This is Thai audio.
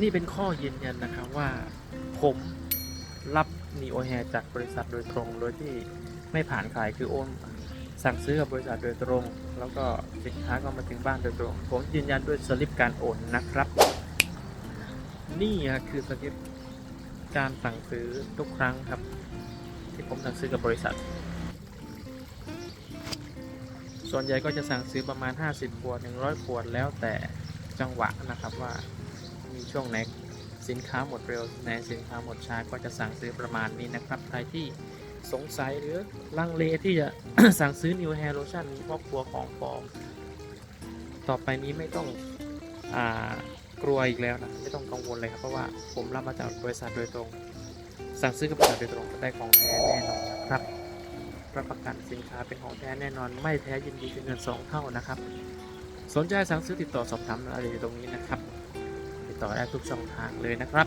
นี่เป็นข้อยืนยันนะครับว่าผมรับนีโอแฮจากบริษัทโดยตรง โดยที่ไม่ผ่านขายคือโอนสั่งซื้อกับบริษัทโดยตรง แล้วก็สินค้าก็มาถึงบ้านโดยตรง ผมยืนยันด้วยสลิปการโอนนะครับ นี่คือสลิปการสั่งซื้อทุกครั้งครับ ที่ผมสั่งซื้อกับบริษัท ส่วนใหญ่ก็จะสั่งซื้อประมาณ 50ขวด100ขวดแล้วแต่จังหวะนะครับว่า ช่วงไหนสินค้าหมดเร็วไหนสินค้าหมดช้าก็จะสั่งซื้อประมาณนี้นะครับ ใครที่สงสัยหรือลังเลที่จะ สั่งซื้อ New Hair Lotion เพราะกลัวของปลอมต่อไปนี้ไม่ต้องอากลัวอีกแล้วนะไม่ต้องกังวลเลยครับเพราะว่าผมรับมาจากบริษัทโดยตรง สั่งซื้อกับบริษัทโดยตรงได้ของแท้แน่นอนนะครับรับประกันสินค้าเป็นของแท้แน่นอน ไม่แท้ยินดีคืนเงินสองเท่านะครับ สนใจสั่งซื้อติดต่อสอบถามรายละเอียดตรงนี้นะครับ ต่อได้ทุกช่องทางเลยนะครับ